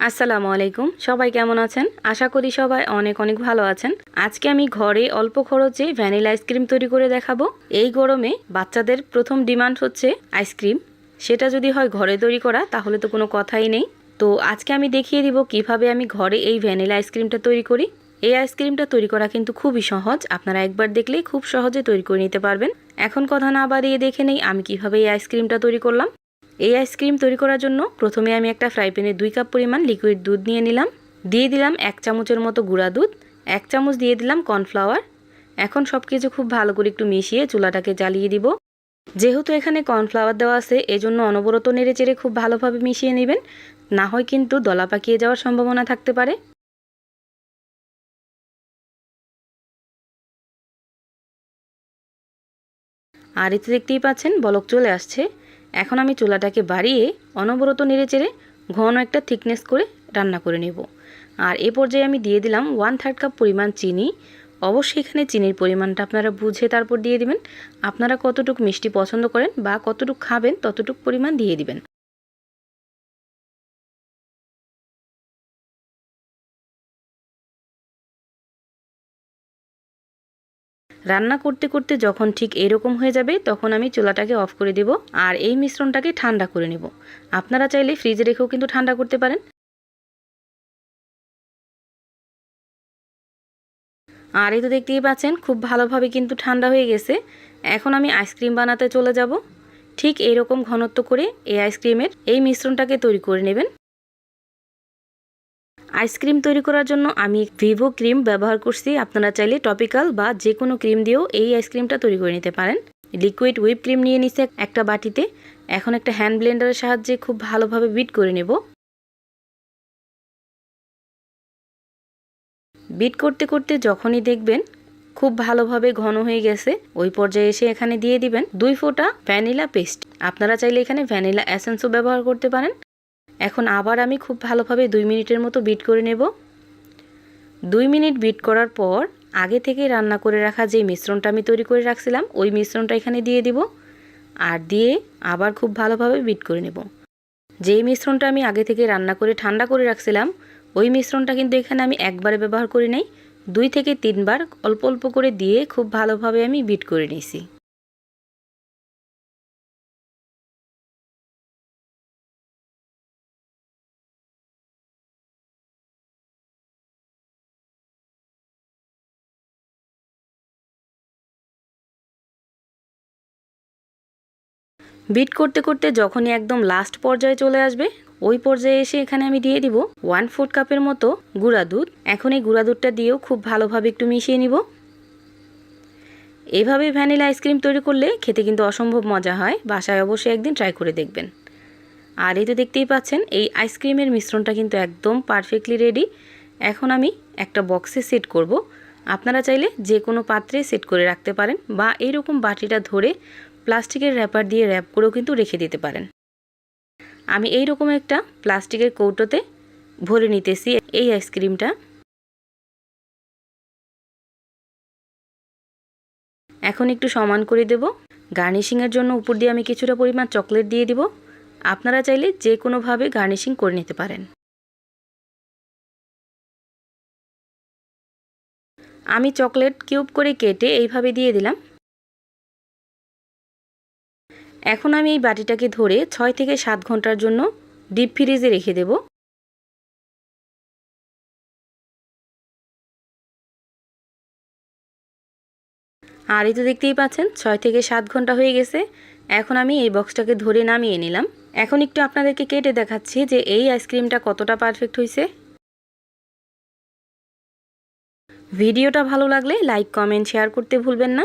আসসালামু আলাইকুম। সবাই কেমন আছেন? আশা করি সবাই অনেক অনেক ভালো আছেন। আজকে আমি ঘরে অল্প খরচে ভ্যানিলা আইসক্রিম তৈরি করে দেখাবো। এই গরমে বাচ্চাদের প্রথম ডিমান্ড হচ্ছে আইসক্রিম। সেটা যদি হয় ঘরে তৈরি করা, তাহলে তো কোনো কথাই নেই। তো আজকে আমি দেখিয়ে দিব কীভাবে আমি ঘরে এই ভ্যানিলা আইসক্রিমটা তৈরি করি। এই আইসক্রিমটা তৈরি করা কিন্তু খুবই সহজ। আপনারা একবার দেখলেই খুব সহজে তৈরি করে নিতে পারবেন। এখন কথা না বাড়িয়ে দেখে নেই আমি কীভাবে এই আইসক্রিমটা তৈরি করলাম। এই আইসক্রিম তৈরি করার জন্য প্রথমে আমি একটা ফ্রাই প্যানে দুই কাপ পরিমাণ লিকুইড দুধ নিয়ে নিলাম। দিয়ে দিলাম এক চামচের মতো গুঁড়া দুধ, এক চামচ দিয়ে দিলাম কর্নফ্লাওয়ার। এখন সব কিছু খুব ভালো করে একটু মিশিয়ে চুলাটাকে জ্বালিয়ে দিব। যেহেতু এখানে কর্নফ্লাওয়ার দেওয়া আছে, এজন্য অনবরত নেড়ে চেড়ে খুব ভালোভাবে মিশিয়ে নেবেন। না হয় কিন্তু দলা পাকিয়ে যাওয়ার সম্ভাবনা থাকতে পারে। আর এতে দেখতেই পাচ্ছেন বলক চলে আসছে। এখন আমি চুলাটাকে বাড়িয়ে অনবরত নেড়ে চেড়ে ঘন একটা থিকনেস করে রান্না করে নেব। আর এ পর্যায়ে আমি দিয়ে দিলাম ওয়ান থার্ড কাপ পরিমাণ চিনি। অবশ্যই এখানে চিনির পরিমাণটা আপনারা বুঝে তারপর দিয়ে দিবেন। আপনারা কতটুকু মিষ্টি পছন্দ করেন বা কতটুক খাবেন ততটুকু পরিমাণ দিয়ে দিবেন। রান্না করতে করতে যখন ঠিক এরকম হয়ে যাবে, তখন আমি চুলাটাকে অফ করে দেব আর এই মিশ্রণটাকে ঠান্ডা করে নেব। আপনারা চাইলে ফ্রিজে রেখেও কিন্তু ঠান্ডা করতে পারেন। আর এই তো দেখতেই পাচ্ছেন, খুব ভালোভাবে কিন্তু ঠান্ডা হয়ে গেছে। এখন আমি আইসক্রিম বানাতে চলে যাব। ঠিক এইরকম ঘনত্ব করে এই আইসক্রিমের এই মিশ্রণটাকে তৈরি করে নেবেন। আইসক্রিম তৈরি করার জন্য আমি ভিভো ক্রিম ব্যবহার করছি। আপনারা চাইলে টপিক্যাল বা যে কোনো ক্রিম দিয়েও এই আইসক্রিমটা তৈরি করে নিতে পারেন। লিকুইড হুইপ ক্রিম নিয়ে নিছে একটা বাটিতে। এখন একটা হ্যান্ড ব্লেন্ডারের সাহায্যে খুব ভালোভাবে বিট করে নেব। বিট করতে করতে যখনই দেখবেন খুব ভালোভাবে ঘন হয়ে গেছে, ওই পর্যায়ে এসে এখানে দিয়ে দিবেন দুই ফোঁটা ভ্যানিলা পেস্ট। আপনারা চাইলে এখানে ভ্যানিলা অ্যাসেন্সও ব্যবহার করতে পারেন। এখন আবার আমি খুব ভালোভাবে দুই মিনিটের মতো বিট করে নেব। দুই মিনিট বিট করার পর আগে থেকে রান্না করে রাখা যে মিশ্রণটা আমি তৈরি করে রাখছিলাম, ওই মিশ্রণটা এখানে দিয়ে দিব আর দিয়ে আবার খুব ভালোভাবে বিট করে নেব। যেই মিশ্রণটা আমি আগে থেকে রান্না করে ঠান্ডা করে রাখছিলাম, ওই মিশ্রণটা কিন্তু এখানে আমি একবারে ব্যবহার করি নাই, দুই থেকে তিনবার অল্প অল্প করে দিয়ে খুব ভালোভাবে আমি বিট করে নিয়েছি। বিট করতে করতে যখনই একদম লাস্ট পর্যায়ে চলে আসবে, ওই পর্যায়ে এসে এখানে আমি দিয়ে দিব ওয়ান ফোর্থ কাপের মতো গুঁড়া দুধ। এখন এই গুঁড়া দুধটা দিয়েও খুব ভালোভাবে একটু মিশিয়ে নিব। এভাবে ভ্যানিলা আইসক্রিম তৈরি করলে খেতে কিন্তু অসম্ভব মজা হয়, বাসায় অবশ্যই একদিন ট্রাই করে দেখবেন। আর এই তো দেখতেই পাচ্ছেন, এই আইসক্রিমের মিশ্রণটা কিন্তু একদম পারফেক্টলি রেডি এখন আমি একটা বক্সে সেট করব। আপনারা চাইলে যে কোনো পাত্রে সেট করে রাখতে পারেন বা এইরকম বাটিটা ধরে প্লাস্টিকের র্যাপার দিয়ে র্যাপ করেও কিন্তু রেখে দিতে পারেন। আমি এই রকম একটা প্লাস্টিকের কৌটোতে ভরে নিতেছি এই আইসক্রিমটা এখন একটু সমান করে দেব। গার্নিশিংয়ের জন্য উপর দিয়ে আমি কিছুটা পরিমাণ চকলেট দিয়ে দিব। আপনারা চাইলে যে কোনোভাবে গার্নিশিং করে নিতে পারেন। আমি চকলেট কিউব করে কেটে এইভাবে দিয়ে দিলাম। এখন আমি এই বাটিটাকে ধরে ছয় থেকে সাত ঘণ্টার জন্য ডিপ ফ্রিজে রেখে দেব। আর এই তো দেখতেই পাচ্ছেন, ছয় থেকে সাত ঘণ্টা হয়ে গেছে। এখন আমি এই বক্সটাকে ধরে নামিয়ে নিলাম। এখন একটু আপনাদেরকে কেটে দেখাচ্ছি যে এই আইসক্রিমটা কতটা পারফেক্ট হয়েছে। ভিডিওটা ভালো লাগলে লাইক, কমেন্ট, শেয়ার করতে ভুলবেন না।